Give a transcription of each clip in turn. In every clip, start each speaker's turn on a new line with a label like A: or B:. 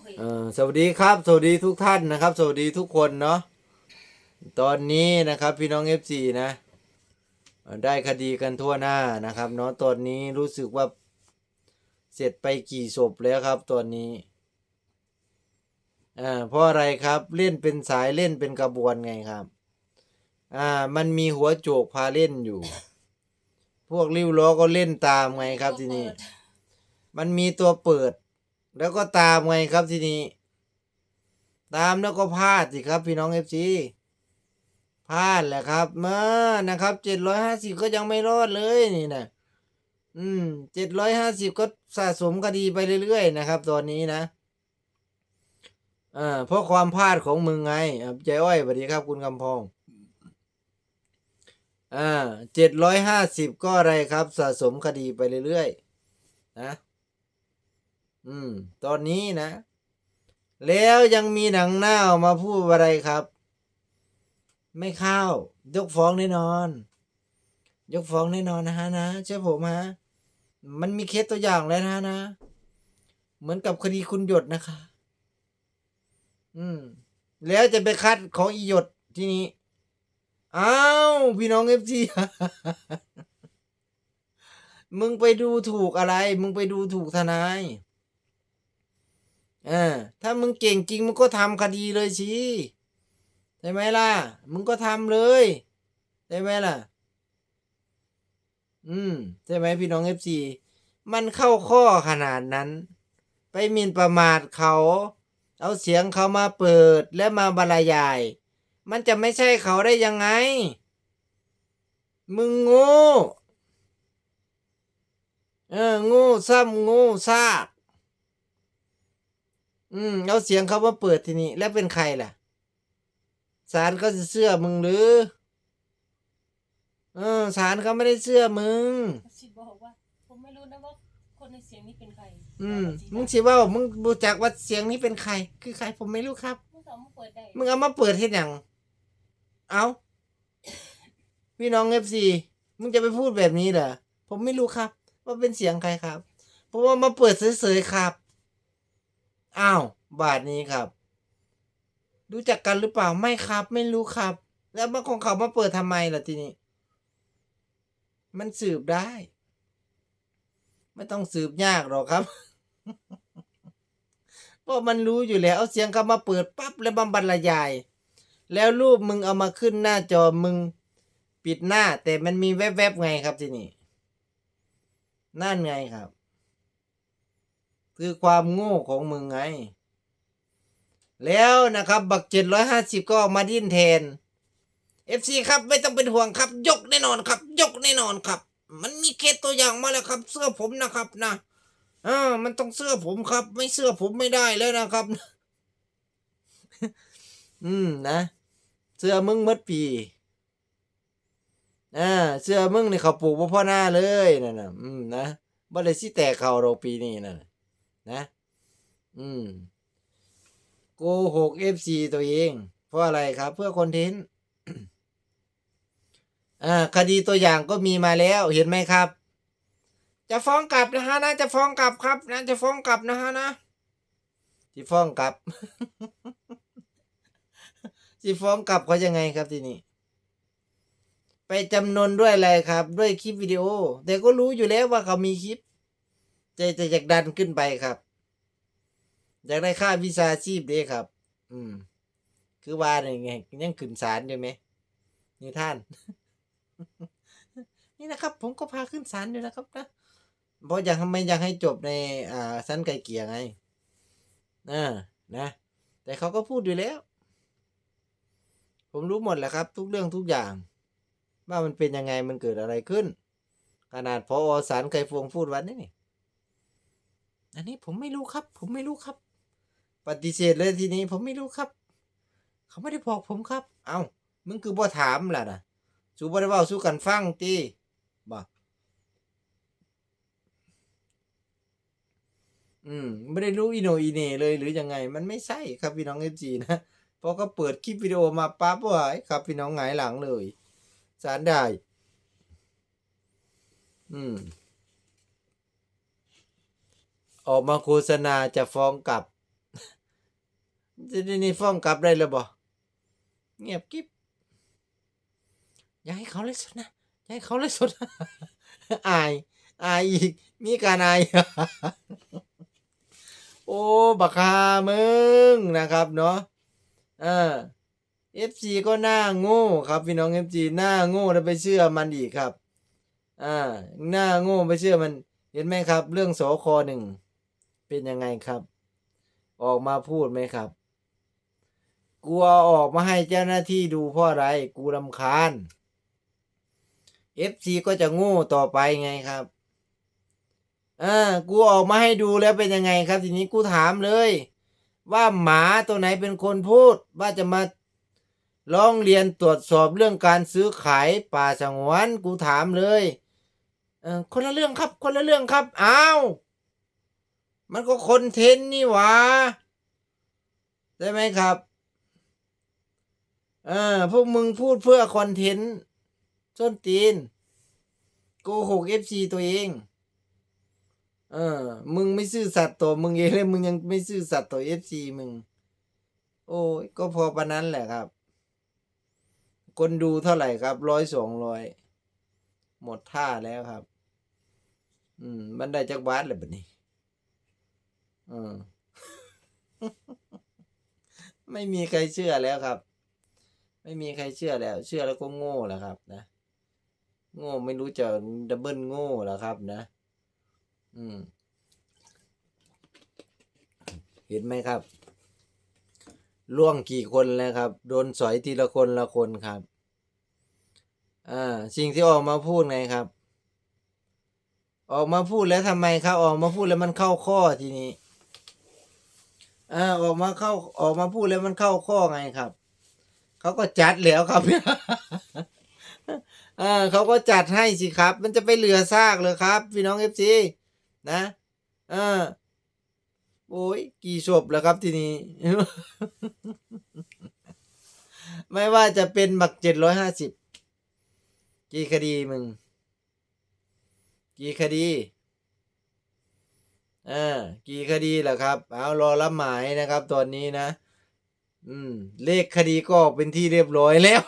A: เฮ้ย
B: เออสวัสดีครับ สวัสดีทุกท่านนะครับ สวัสดีทุกคนเนาะตอนนี้นะครับพี่น้องเอฟซีนะเอ่อได้คดีกันทั่วหน้านะครับเนาะตอนนี้รู้สึกว่าเสร็จไปกี่ศพแล้วครับตอนนี้อ่าเพราะอะไรครับเล่นเป็นสายเล่นเป็นกระบวนไงครับอ่ามันมีหัวโจกพาเล่นอยู่ พวกริ้วล้อก็เล่นตามไงครับทีนี้ มันมีตัวเปิด แล้วก็ตามไงครับทีนี้ ตามแล้วก็พลาดสิครับ พี่น้องเอฟซีพลาดแหละครับมานะครับเจ็ดร้อยห้าสิบก็ยังไม่รอดเลยนี่นะอืมเจ็ดร้อยห้าสิบก็สะสมคดีไปเรื่อยๆนะครับ ตอนนี้นะอ่าเพราะความพลาดของมึงไงอะใจอ้อยสวัสดีครับ คุณกำพองอ่าเจ็ดร้อยห้าสิบก็อะไรครับ สะสมคดีไปเรื่อยๆนะ อืม ตอนนี้นะ แล้วยังมีหนังหน้าออกมาพูดอะไรครับ ไม่เข้า ยกฟ้องแน่นอน ยกฟ้องแน่นอนนะฮะนะเชื่อผมฮะ มันมีเคสตัวอย่างแล้วนะฮะนะ เหมือนกับคดีคุณหยดนะคะ อืม แล้วจะไปคัดของอีหยดที่นี้อ้าวพี่น้องเอฟซีมึงไปดูถูกอะไร มึงไปดูถูกทนาย เออถ้ามึงเก่งจริงมึงก็ทำคดีเลยสิใช่ไหมล่ะ มึงก็ทำเลยใช่ไหมล่ะ อืมใช่ไหมพี่น้องเอฟซีมันเข้าข้อขนาดนั้น ไปหมิ่นประมาทเขา เอาเสียงเขามาเปิดและมาบรรยาย มันจะไม่ใช่เขาได้ยังไง มึงโง่เออโง่ซ้ำโง่ซาก อืมเอาเสียงเขามาเปิดทีนี้ แล้วเป็นใครล่ะศาลเขาจะเชื่อมึงหรือ เออศาลเขาไม่ได้เชื่อมึง
A: สิบอกว่าผมไม่รู้นะว่าคนในเสียงนี้เป็นใคร
B: อืมมึงสิเว่ามึงรู้จักว่าเสียงนี้เป็นใคร คือใครผมไม่รู้ครับ
A: มึงสามารถเปิดได้
B: มึงเอามาเปิดที่หยังเอาพี่น้องเอฟซีมึงจะไปพูดแบบนี้เหรอผมไม่รู้ครับ ว่าเป็นเสียงใครครับ เพราะว่ามาเปิดเฉยๆครับ อ้าว บาทนี้ครับ รู้จักกันหรือเปล่าไม่ครับ ไม่รู้ครับ แล้วมาของเขามาเปิดทำไมล่ะทีนี้ มันสืบได้ ไม่ต้องสืบยากหรอกครับเพราะมันรู้อยู่แล้วเอาเสียงเขามาเปิดปั๊บแล้วบำบรรยาย แล้วรูปมึงเอามาขึ้นหน้าจอมึงปิดหน้า แต่มันมีแวบๆไงครับทีนี่นั่นไงครับ คือความโง่ของมึงไง แล้วนะครับ บักเจ็ดร้อยห้าสิบก็มาดิ้นแทนเอฟซีครับไม่ต้องเป็นห่วงครับ ยกแน่นอนครับ ยกแน่นอนครับ มันมีเคสตัวอย่างมาแล้วครับ เสื้อผมนะครับนะอ่ามันต้องเสื้อผมครับ ไม่เสื้อผมไม่ได้แล้วนะครับ อืมนะ เสื้อมึงหมดปีอ่าเสื้อมึงนี่เขาปลูกบ่พ่อหน้าเลยนั่นนะอืมนะบ่ได้สิแตกเขาเราปีนี้นั่นนะ นะ อืมโกหก FC ตัวเอง เพราะอะไรครับ เพื่อคอนเทนต์อ่าคดีตัวอย่างก็มีมาแล้วเห็นไหมครับ จะฟ้องกลับนะฮะนะจะฟ้องกลับครับนะจะฟ้องกลับนะฮะนะที่ฟ้องกลับที่ฟ้องกลับเขายังไงครับทีนี้ไปจำนวนด้วยอะไรครับ ด้วยคลิปวิดีโอ แต่ก็รู้อยู่แล้วว่าเขามีคลิป จะจะอยากดันขึ้นไปครับ อยากได้ค่าวิชาชีพด้ครับ อืม คือว่าเนี่ยไงยังขึ้นศาลอยู่ไหมนี่ท่าน นี่นะครับ ผมก็พาขึ้นศาลอยู่นะครับนะเพราะอยากทำไมอยากให้จบในอ่าสั้นไกลเกลี่ยไงอ่านะ แต่เขาก็พูดอยู่แล้ว ผมรู้หมดแหละครับ ทุกเรื่องทุกอย่าง ว่ามันเป็นยังไงมันเกิดอะไรขึ้น ขนาดพออสารไกรฟวงพูดวันนี้นี่ อันนี้ผมไม่รู้ครับ ผมไม่รู้ครับ ปฏิเสธเลยทีนี้ผมไม่รู้ครับ เขาไม่ได้บอกผมครับ เอา้ามึงคือบ่ถามล่ะนะสู้บ่ได้เว้าสู้กันฟังตีบ่อืม ไม่ได้รู้อีโนอีเน่เลยหรือยังไง มันไม่ใช่ครับพี่น้องเอฟจีนะพอก็เปิดคลิปวิดีโอมาปั๊บว่าครับพี่น้องหงายหลังเลยสารได้ อืม ออกมาโฆษณาจะฟ้องกลับจะได้นี่ฟ้องกลับได้แล้วบ่เงียบกิ๊บอย่าให้เขาเลยสดนะอย่าให้เขาเลยสดนะอายอายอีก มีการอาย โอ้บักฮามึงนะครับเนาะเออ FC ก็หน้าโง่ครับพี่น้อง FC หน้าโง่แล้วไปเชื่อมันอีกครับ อ่า หน้าโง่ไปเชื่อมัน เห็นไหมครับ เรื่องสคหนึ่ง เป็นยังไงครับ ออกมาพูดไหมครับ กลัวออกมาให้เจ้าหน้าที่ดูเพราะอะไร กูรำคาญ FC ก็จะโง่ต่อไปไงครับอ่ากูออกมาให้ดูแล้วเป็นยังไงครับ ทีนี้กูถามเลย ว่าหมาตัวไหนเป็นคนพูด ว่าจะมาร้องเรียนตรวจสอบเรื่องการซื้อขายป่าสงวนกูถามเลยเออคนละเรื่องครับ คนละเรื่องครับอ้าว มันก็คอนเทนต์นี่หวะใช่ไหมครับเออพวกมึงพูดเพื่อคอนเทนต์ส้นตีนโกหกเอฟซีตัวเอง เออ มึงไม่ซื่อสัตย์ต่อมึงเองเลยมึงยังไม่ซื่อสัตย์ต่อเอฟซีมึง โอ้ยก็พอประนั้นแหละครับ คนดูเท่าไหร่ครับร้อยสองร้อยหมดท่าแล้วครับ อืม มันได้จากบาทเลยบัดนี้ อืมไม่มีใครเชื่อแล้วครับ ไม่มีใครเชื่อแล้ว เชื่อแล้วก็โง่แล้วครับ นะโง่ไม่รู้จะดับเบิลโง่แล้วครับ นะ อืม เห็นไหมครับล่วงกี่คนแล้วครับ โดนสอยทีละคนละคนครับ อ่า สิ่งที่ออกมาพูดไงครับ ออกมาพูดแล้วทำไมครับ ออกมาพูดแล้วมันเข้าข้อทีนี้ อ่าออกมาเข้าออกมาพูดแล้วมันเข้าข้อไงครับ เขาก็จัดแล้วครับอ่าเขาก็จัดให้สิครับ มันจะไปเหลือซากเลยครับ พี่น้องเอฟซีนะอ่าโอ้ยกี่ศพแล้วครับทีนี้ ไม่ว่าจะเป็นบักเจ็ดร้อยห้าสิบกี่คดีมึง กี่คดี อ่ากี่คดีล่ะครับเอารอรับหมายนะครับตอนนี้นะ อืม เลขคดีก็ออกเป็นที่เรียบร้อยแล้ว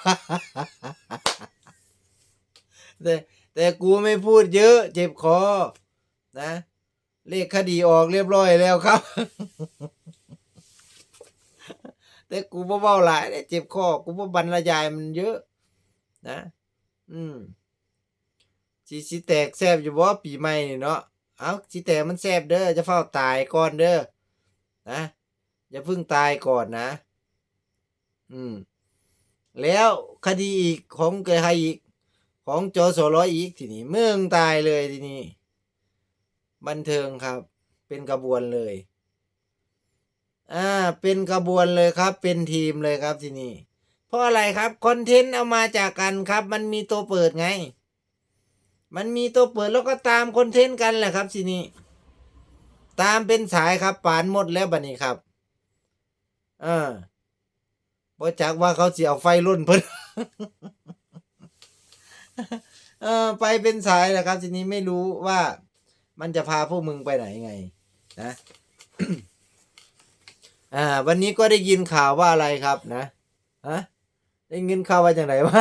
B: แต่แต่กูไม่พูดเยอะ เจ็บคอ นะ เลขคดีออกเรียบร้อยแล้วครับ แต่กูบ่เบาหลายเนี่ยเจ็บคอ กูบ่บรรยายมันเยอะ นะ อืมสิสิแตกแซบอยู่บ่ปีใหม่เนาะ เอาสิแตกมันแซบเด้อจะเฝ้าตายก่อนเด้อนะอย่าเพิ่งตายก่อนนะ อืม แล้วคดีอีกของเกยใครอีก ของจอสร้อยอีกทีนี้เมืองตายเลยทีนี้ บันเทิงครับ เป็นกระบวนเลย อ่า เป็นกระบวนเลยครับ เป็นทีมเลยครับทีนี้ เพราะอะไรครับ คอนเทนต์เอามาจากกันครับ มันมีตัวเปิดไง มันมีตัวเปิดแล้วก็ตามคอนเทนต์กันแหละครับทีนี้ ตามเป็นสายครับปานหมดแล้วบัดนี้ครับอ่าบ่จักว่าเขาเสิเอาไฟรุ่นเพิ่นเออไปเป็นสายแหละครับ ทีนี้ไม่รู้ว่ามันจะพาพวกมึงไปไหนไง นะอ่า วันนี้ก็ได้ยินข่าวว่าอะไรครับนะฮะได้ยินข่าวว่าอย่างไรวะ